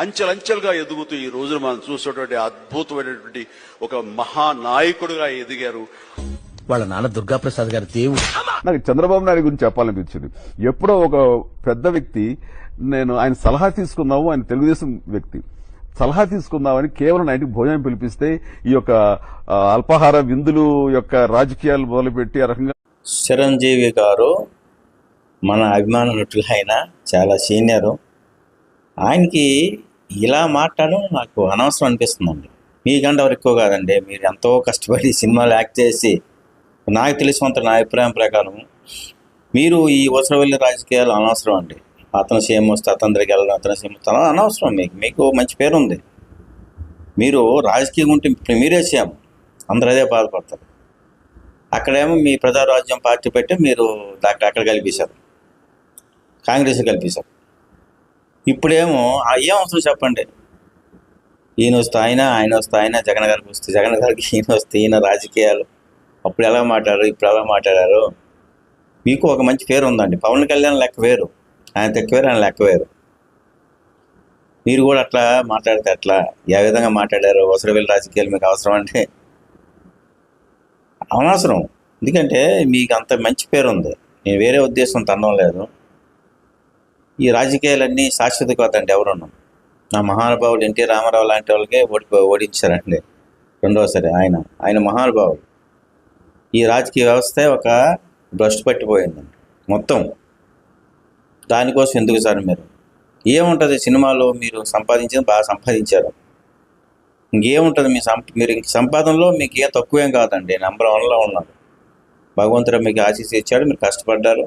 అంచెలంచెలుగా ఎదుగుతూ ఈ రోజున మనం చూసేటువంటి అద్భుతమైనటువంటి ఒక మహానాయకుడుగా ఎదిగారు. వాళ్ళ నాన్న దుర్గాప్రసాద్ గారి దేవుడు. నాకు చంద్రబాబు నాయుడు గురించి చెప్పాలనిపించింది. ఎప్పుడో ఒక పెద్ద వ్యక్తి నేను ఆయన సలహా తీసుకుందాము ఆయన తెలుగుదేశం వ్యక్తి. సలహా తీసుకుందామని కేవలం నైన్కి భోజనం పిలిపిస్తే ఈ యొక్క అల్పాహార విందులు యొక్క రాజకీయాలు మొదలుపెట్టి ఆ రకంగా చిరంజీవి గారు మన అభిమాన నటులు ఆయన చాలా సీనియరు. ఆయనకి ఇలా మాట్లాడడం నాకు అనవసరం అనిపిస్తుందండి. మీకంటే ఎవరు ఎక్కువ కాదండి. మీరు ఎంతో కష్టపడి సినిమాలు యాక్ట్ చేసి నాకు తెలిసినంత నా అభిప్రాయం ప్రకారం మీరు ఈ ఉసరవెల్లి రాజకీయాలు అనవసరం అండి. అతను సీఎం వస్తే అతని దగ్గరికి వెళ్ళడం అతను సీఎం వస్తే అనవసరం. మీకు మీకు మంచి పేరు ఉంది. మీరు రాజకీయం ఉంటే ఇప్పుడు మీరే సీఎం. అందరూ అదే బాధపడతారు. అక్కడేమో మీ ప్రజారాజ్యం పార్టీ పెట్టి మీరు దాకా అక్కడ కల్పించారు కాంగ్రెస్ కల్పించారు ఇప్పుడేమో అయ్యే ఏం అవసరం చెప్పండి. ఈయన వస్తే ఆయన ఆయన వస్తే ఆయన జగన్ గారికి వస్తే జగన్ గారికి ఈయన వస్తే ఈయన రాజకీయాలు. అప్పుడు ఎలా మాట్లాడారు ఇప్పుడు ఎలా మాట్లాడారు? మీకు ఒక మంచి పేరు ఉందండి. పవన్ కళ్యాణ్ లెక్క వేరు. ఆయన లెక్క వేరు ఆయన లెక్క వేరు. మీరు కూడా అట్లా మాట్లాడితే అట్లా? ఏ విధంగా మాట్లాడారు? అవసరమైన రాజకీయాలు మీకు అవసరం అంటే? అనవసరం ఎందుకంటే మీకు అంత మంచి పేరు ఉంది. నేను వేరే ఉద్దేశం తనడం లేదు. ఈ రాజకీయాలన్నీ శాశ్వత కాదండి ఎవరున్నా నా మహానుభావుడు ఎన్టీ రామారావు లాంటి వాళ్ళకే ఓడి ఓడించారండి. రెండోసారి ఆయన ఆయన మహానుభావుడు. ఈ రాజకీయ వ్యవస్థ ఒక భ్రష్టు పట్టిపోయిందండి మొత్తం. దానికోసం ఎందుకు సార్ మీరు? ఏముంటుంది సినిమాలో మీరు సంపాదించింది బాగా సంపాదించారు? ఇంకేముంటుంది మీ సంప మీరు ఇంక సంపాదనలో మీకు ఏ తక్కువేం కాదండి నెంబర్ వన్లో ఉన్నారు. భగవంతుడు మీకు ఆశీస్సు ఇచ్చాడు మీరు కష్టపడ్డారు.